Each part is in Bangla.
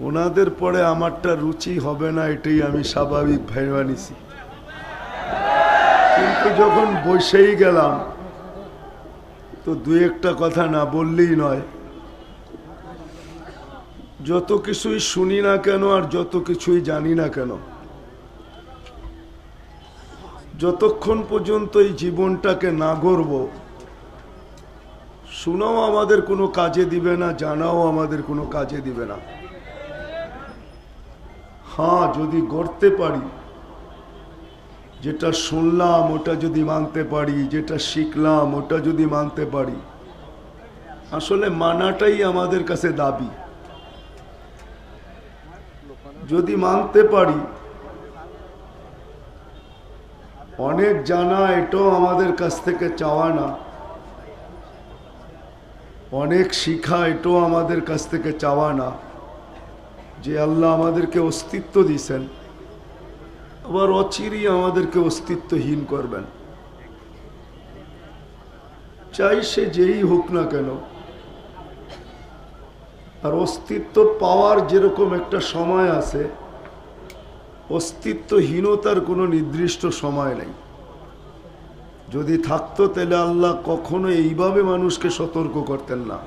ওনাদের পরে আমারটা রুচি হবে না, এটাই আমি স্বাভাবিক ভেবে কিন্তু যখন বসেই গেলাম, তো দু একটা কথা না বললেই নয়। যত কিছুই শুনি না কেন আর যত কিছুই জানি না কেন, যতক্ষণ পর্যন্ত এই জীবনটাকে না গড়ব, শোনাও আমাদের কোনো কাজে দিবে না, জানাও আমাদের কোনো কাজে দিবে না। হ্যাঁ যদি গড়তে পারি, যেটা শুনলাম ওটা যদি মানতে পারি, যেটা শিখলাম ওটা যদি মানতে পারি, আসলে মানাটাই আমাদের কাছে দাবি। যদি মানতে পারি, অনেক জানা এটাও আমাদের কাছ থেকে চাওয়া না, অনেক শিখা এটাও আমাদের কাছ থেকে চাওয়া না। যে আল্লাহ আমাদেরকে অস্তিত্ব দিছেন আবার অচিরই আমাদেরকে অস্তিত্বহীন করবেন। চাই সে যেই হোক না কেন, আর অস্তিত্ব পাওয়ার যেরকম একটা সময় আছে, অস্তিত্বহীনতার কোনো নির্দিষ্ট সময় নেই। যদি থাকতো তাহলে আল্লাহ কখনো এইভাবে মানুষকে সতর্ক করতেন না।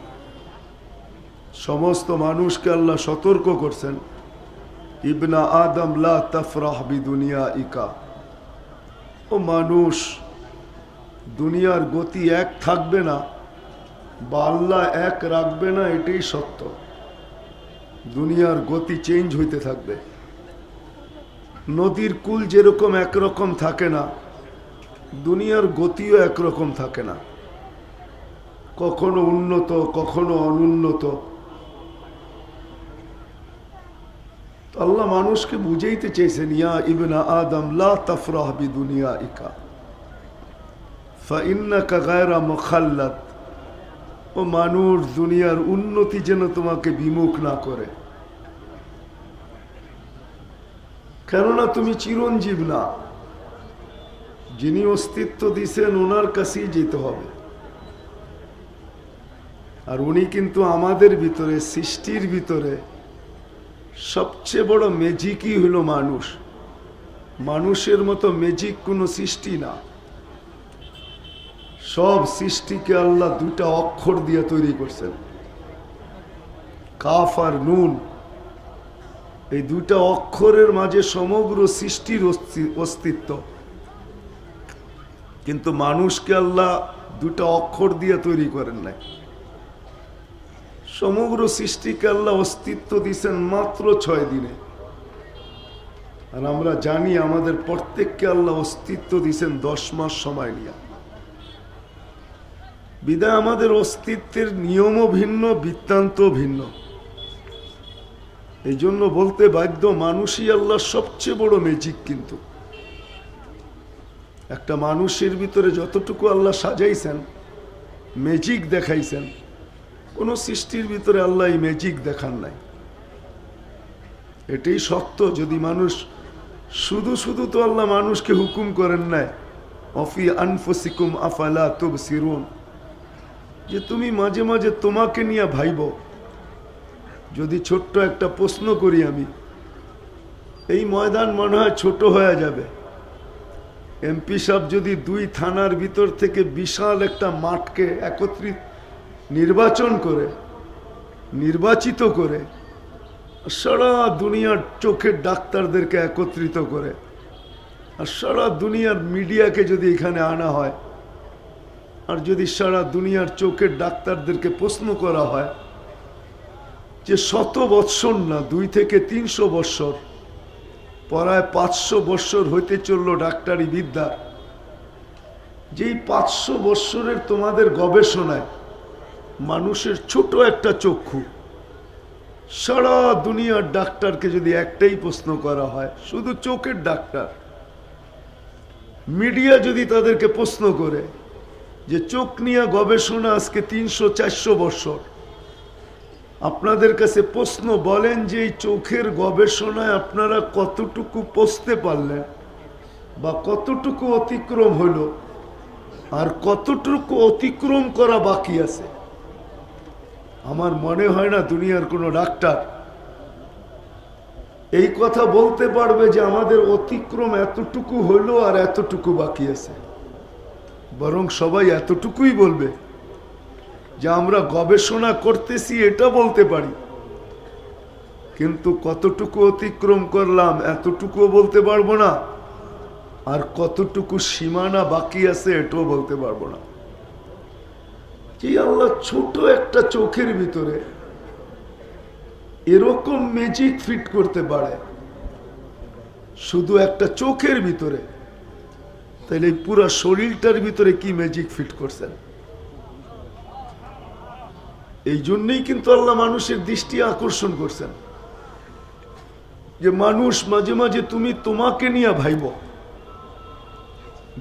সমস্ত মানুষকে আল্লাহ সতর্ক করছেন, ইবনা আদম লা তফরাহ বি দুনিয়া ইকা ও মানুষ, দুনিয়ার গতি এক থাকবে না, বা আল্লাহ এক রাখবে না, এটাই সত্য। দুনিয়ার গতি চেঞ্জ হইতে থাকবে। নদীর কুল যেরকম একরকম থাকে না, দুনিয়ার গতিও একরকম থাকে না। কখনো উন্নত, কখনো অনুন্নত আল্লাহ মানুষকে বুঝাইতে চেয়েছেন ইয়া ইবনা আদম, লা তফরাহ বি দুনিয়া ইকা ফাইন্নাকা গায়রা মুখাল্লাত। ও মানুষ, দুনিয়ার উন্নতি যেন তোমাকে বিমুখ না করে। কেননা তুমি চিরঞ্জীব না। যিনি অস্তিত্ব দিছেন, ওনার কাছেই যেতে হবে। আর উনি কিন্তু আমাদের ভিতরে, সৃষ্টির ভিতরে সবচেয়ে বড় ম্যাজিকই হলো মানুষ। মানুষের মতো ম্যাজিক কোনো সৃষ্টি না। সব সৃষ্টিকে আল্লাহ দুটা অক্ষর দিয়ে তৈরি করছেন। কাফ আর নুন। এই দুটা অক্ষরের মাঝে সমগ্র সৃষ্টির অস্তি- অস্তিত্ব। কিন্তু মানুষকে আল্লাহ দুটা অক্ষর দিয়ে তৈরি করেন নাই। সমগ্র সৃষ্টিকে আল্লাহ অস্তিত্ব দিছেন মাত্র ছয় দিনে। আর আমরা জানি আমাদের প্রত্যেককে আল্লাহ অস্তিত্ব দিছেন দশ মাস সময় নিয়ে। বিদায় আমাদের অস্তিত্বের নিয়মও ভিন্ন বৃত্তান্ত ভিন্ন। এই জন্য বলতে বাধ্য মানুষই আল্লাহ সবচেয়ে বড় ম্যাজিক কিন্তু। একটা মানুষের ভিতরে যতটুকু আল্লাহ সাজাইছেন ম্যাজিক দেখাইছেন কোনো সৃষ্টির ভিতরে আল্লাহ ম্যাজিক দেখান নাই। এটাই সত্য, যদি মানুষ শুধু শুধু তো আল্লাহ মানুষকে হুকুম করেন নাই, অফি আনফসিকুম আফালা তুব সিরুন যে তুমি মাঝে মাঝে তোমাকে নিয়ে ভাইব। যদি ছোট্ট একটা প্রশ্ন করি আমি, এই ময়দান মনে হয় ছোট হয়ে যাবে। এমপি সাহেব যদি দুই থানার ভিতর থেকে বিশাল একটা মাঠকে একত্রিত নির্বাচন করে, নির্বাচিত করে সারা দুনিয়ার চোখের ডাক্তারদেরকে একত্রিত করে, আর সারা দুনিয়ার মিডিয়াকে যদি এখানে আনা হয়, আর যদি সারা দুনিয়ার চোখের ডাক্তারদেরকে প্রশ্ন করা হয় যে শত বৎসর না, দুই থেকে তিনশো বৎসর পরায় পাঁচশো বৎসর হইতে চলল ডাক্তারি বিদ্যা, যেই পাঁচশো বৎসরের তোমাদের গবেষণায় মানুষের ছোট একটা চক্ষু। সারা দুনিয়ার ডাক্তারকে যদি একটাই প্রশ্ন করা হয়, শুধু চোখের ডাক্তার। মিডিয়া যদি তাদেরকে প্রশ্ন করে যে চোখ নিয়ে গবেষণা আজকে তিনশো চারশো বৎসর আপনাদের কাছে প্রশ্ন বলেন যে এই চোখের গবেষণায় আপনারা কতটুকু পৌঁছতে পারলেন বা কতটুকু অতিক্রম হলো আর কতটুকু অতিক্রম করা বাকি আছে? আমার মনে হয় না দুনিয়ার কোনো ডাক্তার এই কথা বলতে পারবে যে আমাদের অতিক্রম এতটুকু হইল আর এতটুকু বাকি আছে। বরং সবাই এতটুকুই বলবে যে আমরা গবেষণা করতেছি এটা বলতে পারি। কিন্তু কতটুকু অতিক্রম করলাম এতটুকুও বলতে পারব না, আর কতটুকু সীমানা বাকি আছে এটাও বলতে পারব না। যে আল্লাহ, ছোট একটা চোখের ভিতরে এরকম ম্যাজিক ফিট করতে পারে? শুধু একটা চোখের ভিতরে? এই পুরো শরীরটার ভিতরে কি ম্যাজিক ফিট করছেন? এই জন্যই কিন্তু আল্লাহ মানুষের দৃষ্টি আকর্ষণ করছেন। যে মানুষ মাঝে মাঝে তুমি তোমাকে নিয়ে ভাইব,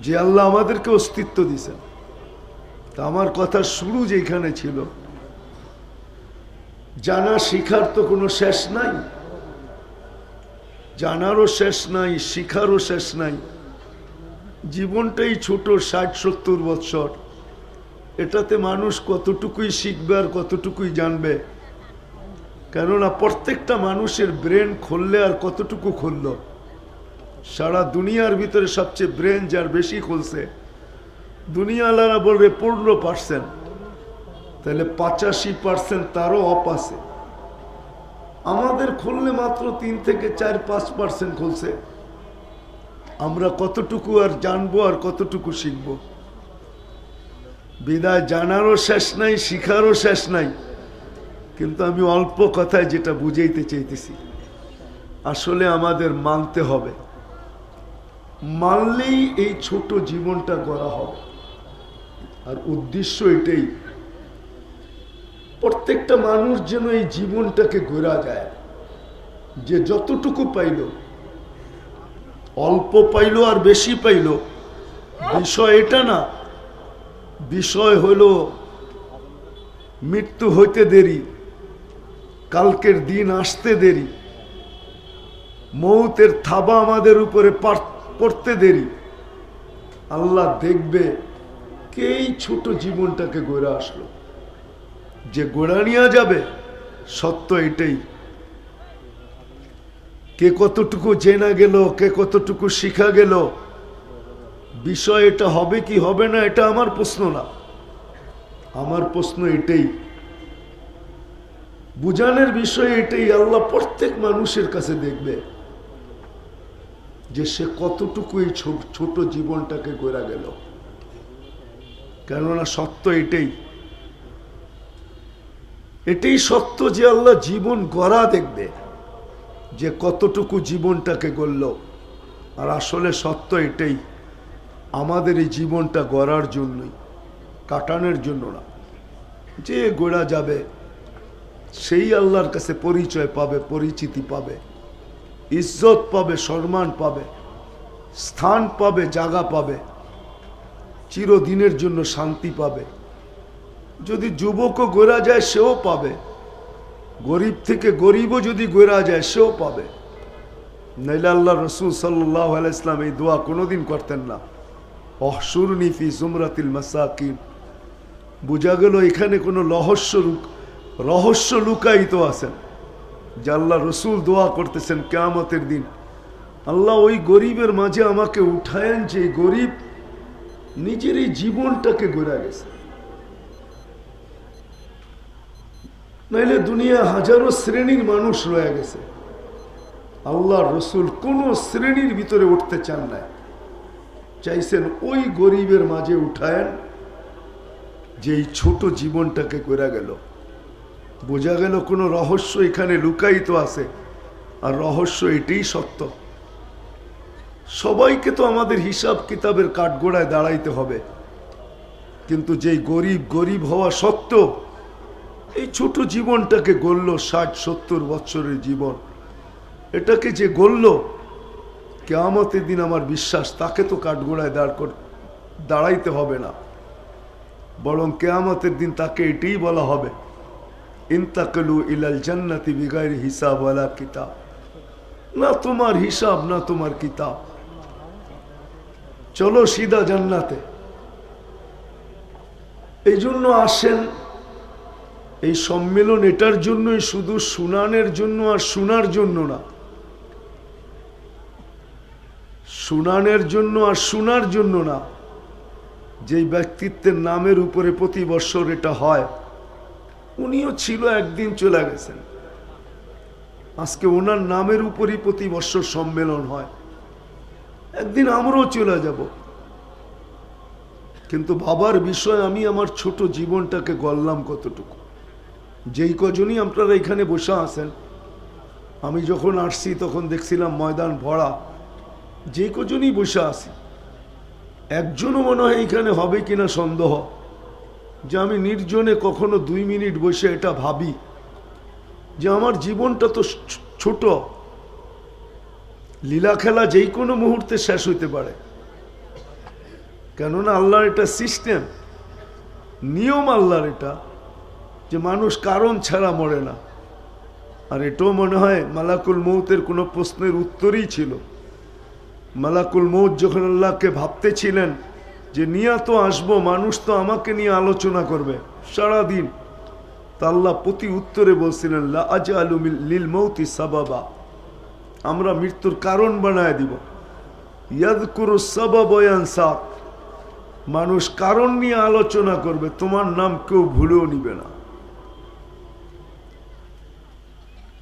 যে আল্লাহ আমাদেরকে অস্তিত্ব দিছেন তা আমার কথা শুরু যেখানে ছিল। জানা শিখার তো কোনো শেষ নাই। জানারও শেষ নাই, শিখারও শেষ নাই। জীবনটাই ছোট, ষাট, সত্তর বৎসর। এটাতে মানুষ কতটুকুই শিখবে আর কতটুকুই জানবে? কেননা প্রত্যেকটা মানুষের ব্রেন খুললে আর কতটুকু খুলল? সারা দুনিয়ার ভিতরে সবচেয়ে ব্রেন যার বেশি খুলছে দুনিয়ালারা বলবে পনেরো পার্সেন্ট তাহলে পঁচাশি পার্সেন্ট তারও অপ আছে। আমাদের খুললে মাত্র তিন থেকে চার, পাঁচ পার্সেন্ট খুলছে। আমরা কতটুকু আর জানব আর কতটুকু শিখব? বিদায় জানারও শেষ নাই, শিখারও শেষ নাই। কিন্তু আমি অল্প কথায় যেটা বুঝাইতে চাইতেছি, আসলে আমাদের মানতে হবে। মানলেই এই ছোট জীবনটা গড়া হবে। আর উদ্দেশ্য এটাই, প্রত্যেকটা মানুষ যেন এই জীবনটাকে ঘোরা যায়। যে যতটুকু পাইল, অল্প পাইল আর বেশি পাইল, বিষয় এটা না, বিষয় হইল মৃত্যু হইতে দেরি, কালকের দিন আসতে দেরি, মৌতের থাবা আমাদের উপরে পড়তে দেরি। আল্লাহ দেখবে এই ছোট জীবনটাকে গড়ে আসলো। যে গোড়া নিয়ে যাবে, সত্য এটাই। কে কতটুকু জেনা গেল, কে কতটুকু শিখা গেল, বিষয় এটা হবে কি হবে না, এটা আমার প্রশ্ন না। আমার প্রশ্ন এটাই। বুঝানোর বিষয় এটাই, আল্লাহ প্রত্যেক মানুষের কাছে দেখবে যে সে কতটুকু এই ছোট জীবনটাকে গোড়া গেল। কেননা সত্য এটাই। এটাই সত্য যে আল্লাহ জীবন গড়া দেখবে, যে কতটুকু জীবনটাকে গড়ল। আর আসলে সত্য এটাই, আমাদের এই জীবনটা গড়ার জন্যই, কাটানোর জন্য না। যে গোড়া যাবে, সেই আল্লাহর কাছে পরিচয় পাবে, পরিচিতি পাবে, ইজ্জত পাবে, সম্মান পাবে, স্থান পাবে, জায়গা পাবে। চিরদিনের জন্য শান্তি পাবে। যদি যুবকও গোরা যায়, সেও পাবে। গরিব থেকে গরিবও যদি গোরা যায়, সেও পাবে। নাইলে আল্লাহ রসুল সাল্লাহ ইসলাম এই দোয়া কোনোদিন করতেন না। অহসুরনি ফি সুমরাতিল মাসাকিন। বোঝা গেল এখানে কোনো রহস্য রহস্য লুকায়িত আছেন। যে আল্লাহ রসুল দোয়া করতেছেন কেয়ামতের দিন। আল্লাহ ওই গরিবের মাঝে আমাকে উঠায়েন যে গরিব নিজের এই জীবনটাকে গড়া গেছে। নাইলে দুনিয়া হাজারো শ্রেণির মানুষ রয়ে গেছে। আল্লাহ রসুল কোন শ্রেণির ভিতরে উঠতে চান না চাইছেন ওই গরিবের মাঝে উঠায়েন, যে এই ছোট জীবনটাকে করা গেল। বোঝা গেল কোনো রহস্য এখানে লুকায়িত আছে, আর রহস্য এটাই সত্য। সবাইকে তো আমাদের হিসাব কিতাবের কাঠগোড়ায় দাঁড়াইতে হবে। কিন্তু যেই গরিব গরিব হওয়া সত্ত্বেও এই ছোট জীবনটাকে গড়ল ষাট সত্তর বৎসরের জীবন। এটাকে যে গড়ল, কেয়ামতের দিন আমার বিশ্বাস তাকে তো কাঠগোড়ায় দাঁড় কর দাঁড়াইতে হবে না। বরং কেয়ামতের দিন তাকে এটাই বলা হবে ইনতাকলু ইলাল জান্নাতি বিগাইর হিসাব আলা কিতাব। না তোমার হিসাব, না তোমার কিতাব। চলো সিধা জান্নাতে। এই জন্য আসেন, এই সম্মেলন এটার জন্যই শুধু শুনানের জন্য আর শোনার জন্য না। শুনানের জন্য আর শোনার জন্য না, যেই ব্যক্তিত্বের নামের উপরে প্রতি বছর এটা হয়। উনিও ছিল, একদিন চলে গেছেন। আজকে ওনার নামের উপরই প্রতি বছর সম্মেলন হয়। একদিন আমরাও চলে যাব। কিন্তু বাবার বিষয়, আমি আমার ছোট জীবনটাকে গড়লাম কতটুকু? যেই কজনই আপনারা এখানে বসে আছেন, আমি যখন আসছি তখন দেখছিলাম ময়দান ভরা। যে কজনই বসে আসি একজনও মনে হয় এখানে হবে কিনা সন্দেহ। যে আমি নির্জনে কখনো দুই মিনিট বসে এটা ভাবি। যে আমার জীবনটা তো ছোট। লীলা খেলা যেই কোনো মুহূর্তে শেষ হইতে পারে। কেননা আল্লাহর এটা সিস্টেম। নিয়ম আল্লাহর এটা যে মানুষ কারণ ছাড়া মরে না। আর এটাও মনে হয় মালাকুল মৌতের কোনো প্রশ্নের উত্তরই ছিল। মালাকুল মৌত যখন আল্লাহকে ভাবতেছিলেন যে নিয়া তো আসব, মানুষ তো আমাকে নিয়ে আলোচনা করবে সারাদিন। তা আল্লাহ প্রতি উত্তরে বলছিলেন, লা আজআলু মিল- লিল মৌতি সাবাবা। আমরা মৃত্যুর কারণ বানায় দিব। ইয়াদকুরু সাবাবয়ান সাত মানুষ কারণ নিয়ে আলোচনা করবে, তোমার নাম কেউ ভুলেও নিবে না।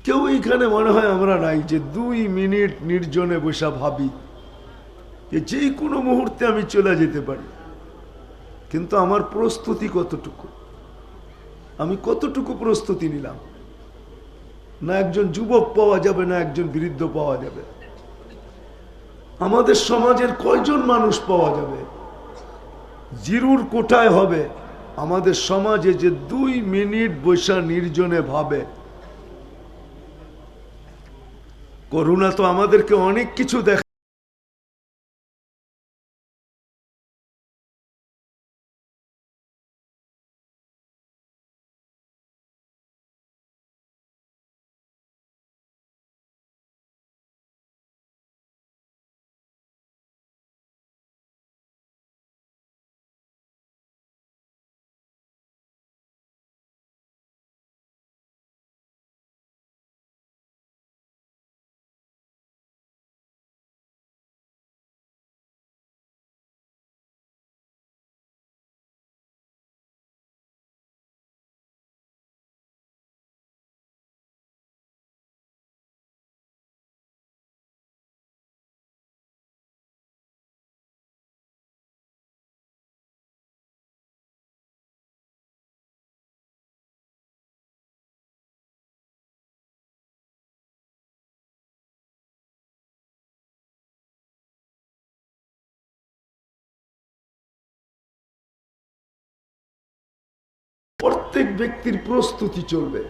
কেউ এইখানে মনে হয় আমরা নাই যে দুই মিনিট নির্জনে বসা ভাবি যে যে কোনো মুহূর্তে আমি চলে যেতে পারি। কিন্তু আমার প্রস্তুতি কতটুকু? আমি কতটুকু প্রস্তুতি নিলাম? না একজন যুবক পাওয়া যাবে, না একজন বৃদ্ধ পাওয়া যাবে। আমাদের সমাজের কয়জন মানুষ পাওয়া যাবে? জিরুর কোটায় হবে। আমাদের সমাজে যে দুই মিনিট বৈশা নির্জনে ভাবে। করুণা তো আমাদেরকে অনেক কিছু দেখা প্রত্যেক ব্যক্তির প্রস্তুতি চলবে।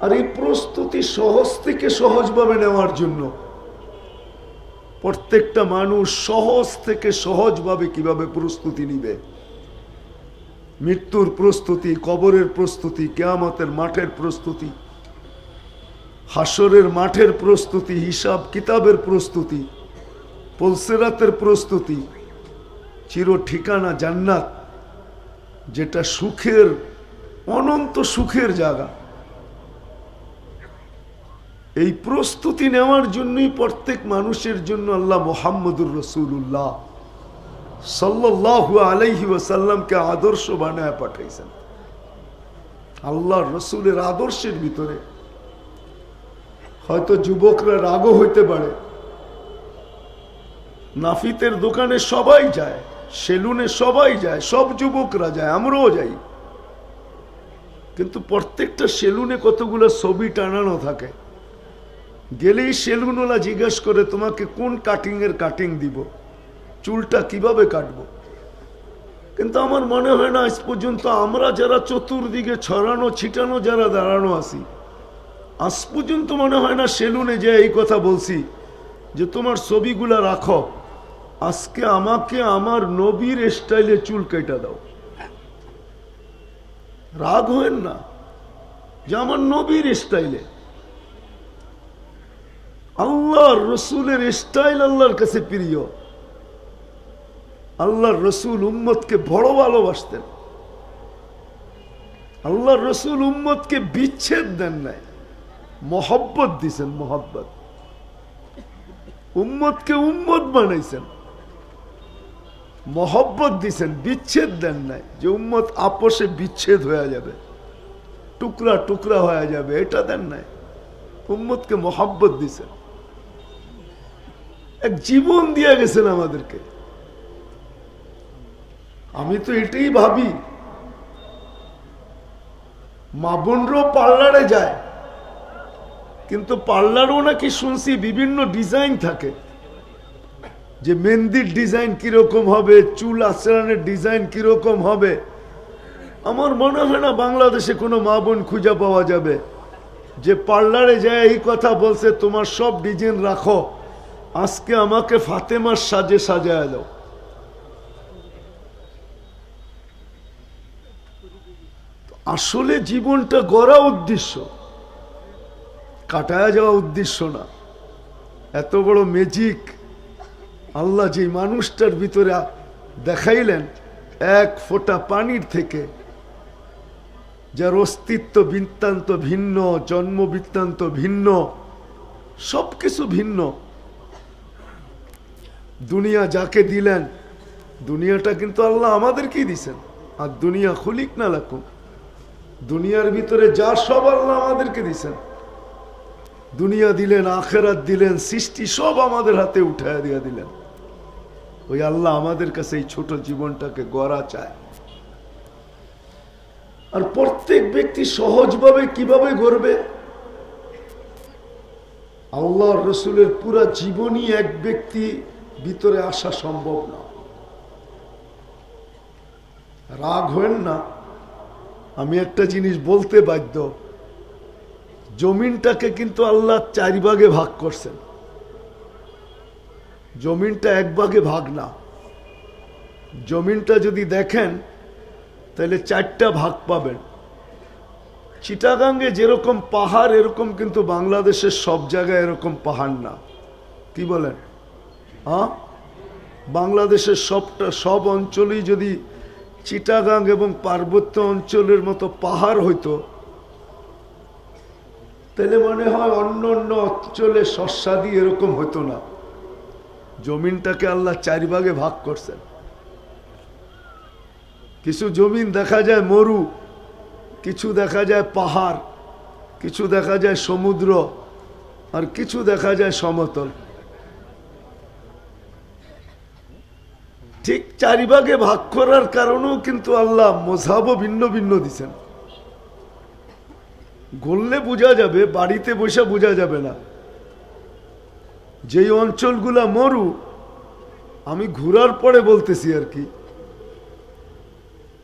আর এই প্রস্তুতি সহজ থেকে সহজভাবে নেওয়ার জন্য প্রত্যেকটা মানুষ সহজ থেকে সহজভাবে কীভাবে প্রস্তুতি নিবে? মৃত্যুর প্রস্তুতি, কবরের প্রস্তুতি, কেয়ামতের মাঠের প্রস্তুতি হাসরের মাঠের প্রস্তুতি, হিসাব কিতাবের প্রস্তুতি, পলসেরাতের প্রস্তুতি চির ঠিকানা জান্নাত যেটা সুখের, অনন্ত সুখের জায়গা। এই প্রস্তুতি নেওয়ার জন্যই প্রত্যেক মানুষের জন্য আল্লাহ মোহাম্মদুর রসুল্লাহ সাল্লাহু আলাইহি ওয়াসাল্লামকে আদর্শ বানায় পাঠাইছেন। আল্লাহ রসুলের আদর্শের ভিতরে। হয়তো যুবকরা রাগও হইতে পারে। নাফিতের দোকানে সবাই যায়। সেলুনে সবাই যায়, সব যুবকরা যায়, আমরাও যাই। কিন্তু প্রত্যেকটা সেলুনে কতগুলো ছবি টানানো থাকে। গেলেই সেলুনওয়ালা জিজ্ঞেস করে, তোমাকে কোন কাটিং এর কাটিং দিব? চুলটা কীভাবে কাটবো? কিন্তু আমার মনে হয় না, আজ পর্যন্ত আমরা যারা চতুর্দিকে ছড়ানো, ছিটানো, যারা দাঁড়ানো আছি, আজ পর্যন্ত মনে হয় না সেলুনে যে এই কথা বলছি, যে তোমার ছবিগুলা রাখো। আজকে আমাকে আমার নবীর স্টাইলে চুল কেটে দাও। রাগ হয়েন না, যে আমার নবীর স্টাইলে আল্লাহর রসুলের স্টাইল আল্লাহর কাছে প্রিয়। আল্লাহর রসুল উম্মতকে বড় ভালোবাসতেন। আল্লাহর রসুল উম্মতকে বিচ্ছেদ দেন নাই। মহব্বত দিছেন, মহব্বত। উম্মতকে উম্মত বানাইছেন। মহব্বত দিছেন, বিচ্ছেদ দেন নাই। যে উম্মত আপোষে বিচ্ছেদ হয়ে যাবে, টুকরা টুকরা হয়ে যাবে, এটা দেন নাই। উম্মতকে মহব্বত দিছেন। এক জীবন দিয়ে গেছেন আমাদেরকে। আমি তো এটাই ভাবি, মা বোনরাও পার্লারে যায়, কিন্তু পার্লারও নাকি শুনছি বিভিন্ন ডিজাইন থাকে। যে মেহেন্দির ডিজাইন কীরকম হবে, চুল আচরণের ডিজাইন কীরকম হবে, আমার মনে হয় না বাংলাদেশে কোনো মা বোন খুঁজে পাওয়া যাবে। যে পার্লারে যায় এই কথা বলছে, তোমার সব ডিজাইন রাখো, আজকে আমাকে ফাতেমার সাজে সাজায় দাও। আসলে জীবনটা গড়া উদ্দেশ্য, কাটায় যাওয়া উদ্দেশ্য না। এত বড় ম্যাজিক আল্লাহ যে মানুষটার ভিতরে দেখাইলেন, এক ফোঁটা পানির থেকে যার অস্তিত্ব বৃত্তান্ত ভিন্ন, জন্ম বৃত্তান্ত ভিন্ন সব কিছু ভিন্ন। দুনিয়া যাকে দিলেন, দুনিয়াটা কিন্তু আল্লাহ আমাদেরকেই দিছেন। আর দুনিয়া খুলিক না লাকুম। দুনিয়ার ভিতরে যা সব আল্লাহ আমাদেরকে দিছেন। দুনিয়া দিলেন, আখেরাত দিলেন, সৃষ্টি সব আমাদের হাতে উঠায় দিয়ে দিলেন। ওই আল্লাহ আমাদের কাছে এই ছোট জীবনটাকে গড়া চায়। আর প্রত্যেক ব্যক্তি সহজভাবে কীভাবে গড়বে? আল্লাহ রসুলের পুরা জীবনই এক ব্যক্তি ভিতরে আসা সম্ভব না। রাগ হয়েন না। আমি একটা জিনিস বলতে বাধ্য। জমিনটাকে কিন্তু আল্লাহ চারিভাগে ভাগ করছেন। জমিনটা এক ভাগে ভাগ না। জমিনটা যদি দেখেন, তাহলে চারটা ভাগ পাবেন। চিটাগাঙ্গে যেরকম পাহাড়, এরকম কিন্তু বাংলাদেশের সব জায়গায় এরকম পাহাড় না। কি বলেন? হ্যাঁ? বাংলাদেশের সবটা, সব অঞ্চলেই যদি চিটাগাং এবং পার্বত্য অঞ্চলের মতো পাহাড় হইতো, তাহলে মনে হয় অন্য অন্য অঞ্চলে শস্যাদি এরকম হতো না। জমিনটাকে আল্লাহ চারি ভাগে ভাগ করছেন। কিছু জমিন দেখা যায় মরু, কিছু দেখা যায় পাহাড়, কিছু দেখা যায় সমুদ্র, আর কিছু দেখা যায় সমতল। ঠিক চারিভাগে ভাগ করার কারণেও কিন্তু আল্লাহ মোঝাবও ভিন্ন ভিন্ন দিছেন। গললে বোঝা যাবে, বাড়িতে বসে বোঝা যাবে না। যেই অঞ্চলগুলা মরু, আমি ঘুরার পরে বলতেছি আর কি।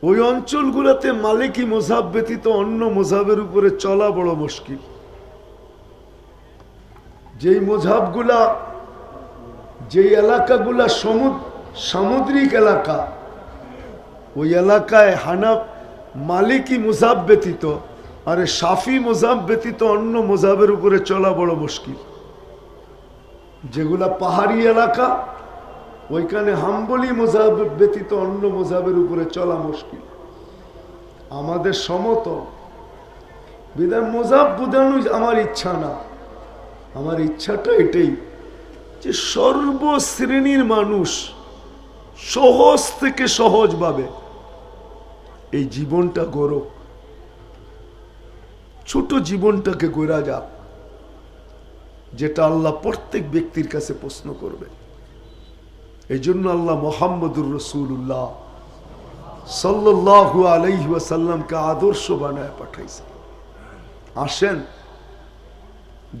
ওই অঞ্চলগুলোতে মালিকি মোজাব ব্যতীত অন্য মোজাবের উপরে চলা বড় মুশকিল। যেই মোজাবগুলা, যেই এলাকাগুলা সমুদ্র সামুদ্রিক এলাকা, ওই এলাকায় হানাফ মালিকি মোজাব ব্যতীত, আরে সাফি মোজাব ব্যতীত অন্য মোজাবের উপরে চলা বড় মুশকিল। যেগুলা পাহাড়ি এলাকা, ওইখানে হাম্বলি মোজাব ব্যতীত অন্য মোজাবের উপরে চলা মুশকিল। আমাদের সমতল। বিধান মোজাব বুঝানো আমার ইচ্ছা না। আমার ইচ্ছাটা এটাই যে সর্বশ্রেণীর মানুষ সহজ থেকে সহজভাবে এই জীবনটা গড়ক। ছোট জীবনটাকে গড়া যাক। যেটা আল্লাহ প্রত্যেক ব্যক্তির কাছে প্রশ্ন করবে। এই জন্য আল্লাহ মোহাম্মদুর রসুল্লাহ সাল্লাহু আলাইহি ওয়াসাল্লামকে আদর্শ বানায় পাঠাইছে। আসেন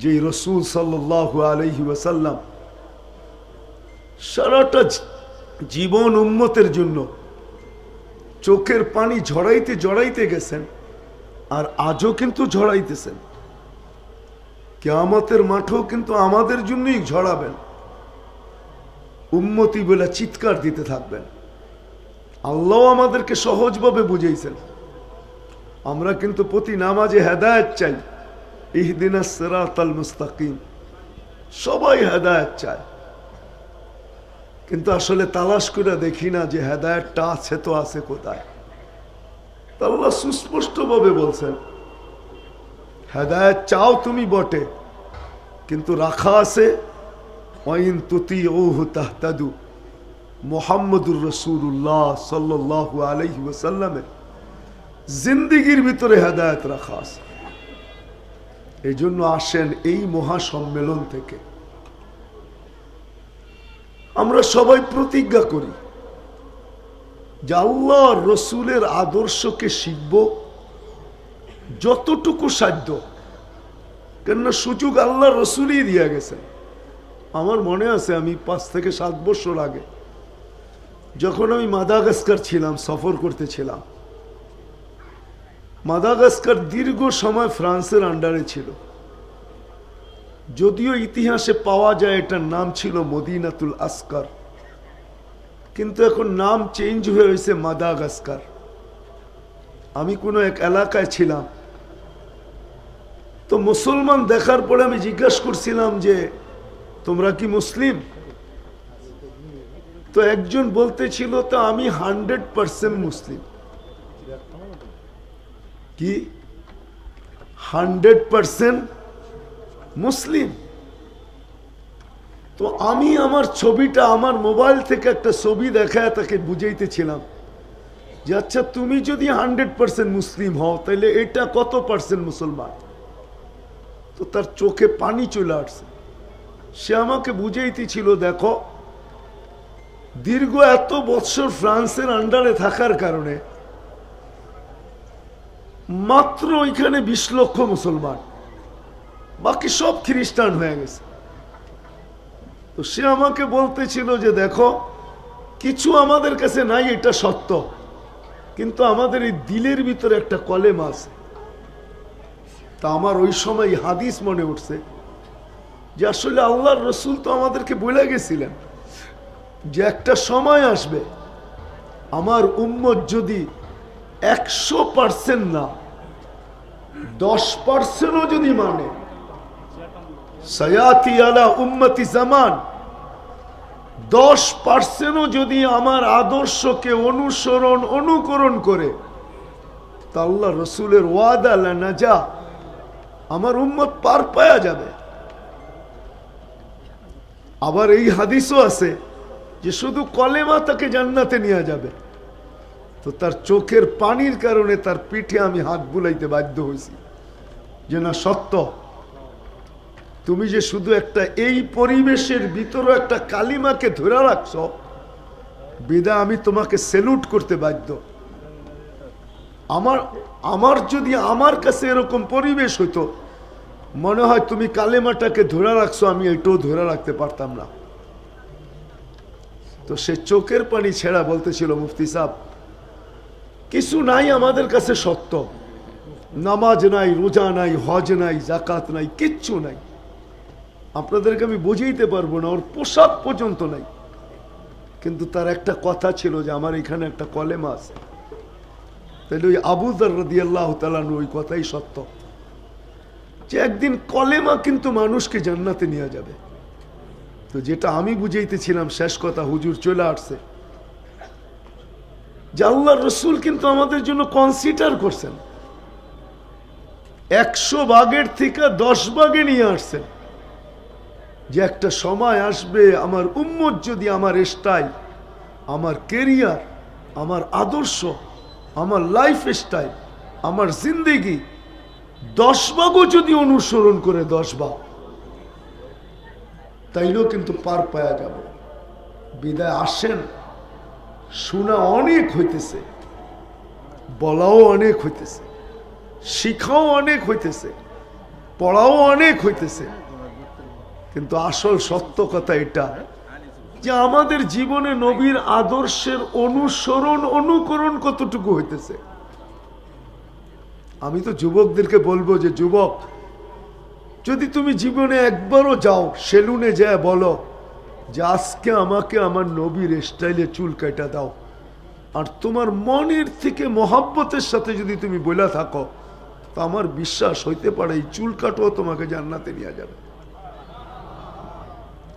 যে রসুল সাল্লাহু আলাইহি ওয়াসাল্লাম সারাটা জীবন উন্মতের জন্য চোখের পানি ঝড়াইতে জড়াইতে গেছেন, আর আজও কিন্তু ঝড়াইতেছেন কেয়ামতের মাঠেও কিন্তু আমাদের জন্যই ঝড়াবেন। উন্মতি বলে চিৎকার দিতে থাকবেন। আল্লাহ আমাদেরকে সহজভাবে বুঝেছেন আমরা কিন্তু প্রতি নামাজে হেদায়ত চাই। ইহদিনা সেরাতাল মুস্তাকিম। সবাই হেদায়ত চায়। কিন্তু আসলে তালাশ করে দেখি না যে হেদায়তটা আছে তো আছে কোথায়। তা আল্লাহ সুস্পষ্টভাবে বলছেন হেদায়ত চাও তুমি বটে। কিন্তু রাখা আছে, ওয়াইন তুতি ওহ তাহতাদু মোহাম্মদুর রসুল্লাহ সাল্লাহ আলহি ওসাল্লামের জিন্দিগির ভিতরে হেদায়ত রাখা আছে। এই জন্য আসেন এই মহাসম্মেলন থেকে। আমরা সবাই প্রতিজ্ঞা করি যে আল্লাহ রসুলের আদর্শকে শিখব যতটুকু সাধ্য। কেননা সুযোগ আল্লাহ রসুলই দিয়ে গেছেন। আমার মনে আছে আমি পাঁচ থেকে সাত বছর আগে যখন আমি মাদাগাস্কার ছিলাম, সফর করতেছিলাম। মাদাগাস্কার দীর্ঘ সময় ফ্রান্সের আন্ডারে ছিল। যদিও ইতিহাসে পাওয়া যায় এটার নাম ছিল মদিনাতুল আসকার। কিন্তু এখন নাম চেঞ্জ হয়ে হয়েছে মাদাগাস্কার। আমি কোনো এক এলাকায় ছিলাম তো মুসলমান দেখার পরে আমি জিজ্ঞাসা করছিলাম যে, তোমরা কি মুসলিম? তো একজন বলতেছিল, তো আমি হান্ড্রেড পার্সেন্ট মুসলিম। কি? হান্ড্রেড পার্সেন্ট মুসলিম? তো আমি আমার ছবিটা আমার মোবাইল থেকে একটা ছবি দেখায় তাকে বুঝাইতেছিলাম যে আচ্ছা তুমি যদি হান্ড্রেড পার্সেন্ট মুসলিম হও তাহলে এটা কত পার্সেন্ট মুসলমান? তো তার চোখে পানি চলে আসছে। সে আমাকে বুঝাইতেছিল, দেখো, দীর্ঘ এত বৎসর ফ্রান্সের আন্ডারে থাকার কারণে মাত্র ওইখানে বিশ লক্ষ মুসলমান, বাকি সব খ্রিস্টান হয়ে গেছে। তো সে আমাকে বলতেছিল যে, দেখো, কিছু আমাদের কাছে নাই, এটা সত্য, কিন্তু আমাদের এই দিলের ভিতরে একটা কলেম আছে। তা আমার ওই সময় হাদিস মনে উঠছে যে আসলে আল্লাহর রসুল তো আমাদেরকে বলে গেছিলেন যে একটা সময় আসবে আমার উম্মত যদি একশো পার্সেন্ট না, দশ পার্সেন্টও যদি মানে সয়াতি আলা উম্মতি জামান, দশ পার্সেন্টও যদি আমার আদর্শকে অনুসরণ, অনুকরণ করে, তা আল্লাহ রসুলের ওয়াদা না যা আমার উম্মত পার পায়া যাবে। আবার এই হাদিসও আছে যে শুধু কলেমা তাকে জান্নাতে নিয়ে যাবে। তো তার চোখের পানির কারণে তার পিঠে আমি হাত বুলাইতে বাধ্য হয়েছি যে না, সত্য। তুমি যে শুধু একটা এই পরিবেশের ভিতরে একটা কালিমাকে ধরে রাখছ, বিদা আমি তোমাকে সেলুট করতে বাধ্য। আমার আমার যদি আমার কাছে এরকম পরিবেশ হতো মনে হয় তুমি কালেমাটাকে ধরে রাখছো, আমি এটাও ধরে রাখতে পারতাম না। তো সে চোখের পানি ছেড়া বলতেছিল, মুফতি সাহ কিছু নাই আমাদের কাছে সত্য। নামাজ নাই, রোজা নাই, হজ নাই জাকাত নাই, কিচ্ছু নাই। আপনাদেরকে আমি বুঝাইতে পারব না, ওর পোশাক পর্যন্ত নাই। কিন্তু তার একটা কথা ছিল যে, আমার এখানে একটা কলেমা আছে। তাহলে ওই আবুদার রদি আল্লাহ তালানু ওই কথাই সত্য। যে একদিন কলেমা কিন্তু মানুষকে জান্নাতে নিয়ে যাবে। তো যেটা আমি বুঝাইতেছিলাম, শেষ কথা হুজুর চলে আসছে। যে আল্লাহ রসুল কিন্তু আমাদের জন্য কনসিডার করছেন। একশো ভাগের থেকে দশ ভাগে নিয়ে আসছেন। যে একটা সময় আসবে, আমার উম্মত যদি আমার স্টাইল আমার কেরিয়ার আমার আদর্শ আমার লাইফ স্টাইল আমার জিন্দেগি দশ ভাগও যদি অনুসরণ করে দশ ভাগ, তাইলেও কিন্তু পার পায়া যাব। বিদায় আসেন, শোনা অনেক হইতেছে, বলাও অনেক হইতেছে, শিখাও অনেক হইতেছে, পড়াও অনেক হইতেছে, কিন্তু আসল সত্য কথা এটা যে আমাদের জীবনে নবীর আদর্শের অনুসরণ, অনুকরণ কতটুকু হইতেছে? আমি তো যুবকদেরকে বলব যে, যুবক, যদি তুমি জীবনে একবারও যাও, সেলুনে যায় বলো যে, আজকে আমাকে আমার নবীর স্টাইলে চুল কাটা দাও। আর তোমার মনের থেকে মহাব্বতের সাথে যদি তুমি বলে থাকো, তো আমার বিশ্বাস হইতে পারে এই চুল কাটাও তোমাকে জান্নাতে নিয়ে যাবে।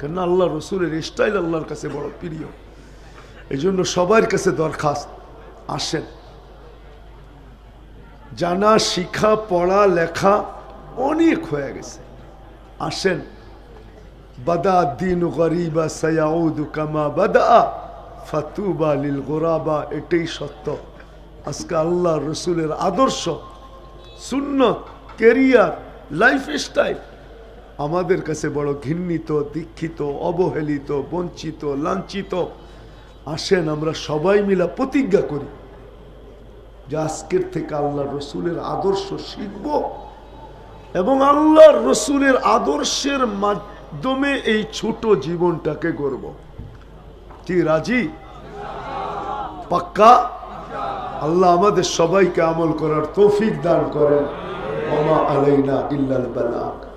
কেন আল্লাহ রসুলের স্টাইল আল্লাহর কাছে বড় প্রিয়? এই জন্য সবার কাছে দরখাস্ত, আসেন। জানা, শিখা, পড়া, লেখা অনেক হয়ে গেছে। আসেন। বাদা দিন গরিবা সয়াউদ কামা বাদা, ফাতুবা লিল গোরাবা, এটাই সত্য। আজকে আল্লাহ রসুলের আদর্শ, সুন্নত, কেরিয়ার লাইফ স্টাইল আমাদের কাছে বড় ঘৃণিত দীক্ষিত, অবহেলিত, বঞ্চিত, লাঞ্ছিত। আসেন আমরা সবাই মিলা প্রতিজ্ঞা করি যে আজকের থেকে আল্লাহ রসুলের আদর্শ শিখব এবং আল্লাহ রসুলের আদর্শের মাধ্যমে এই ছোট জীবনটাকে গড়ব। কি, রাজি? পাক্কা? আল্লাহ আমাদের সবাইকে আমল করার তৌফিক দান করেন। ওমা আলাইনা ইল্লাল বালাক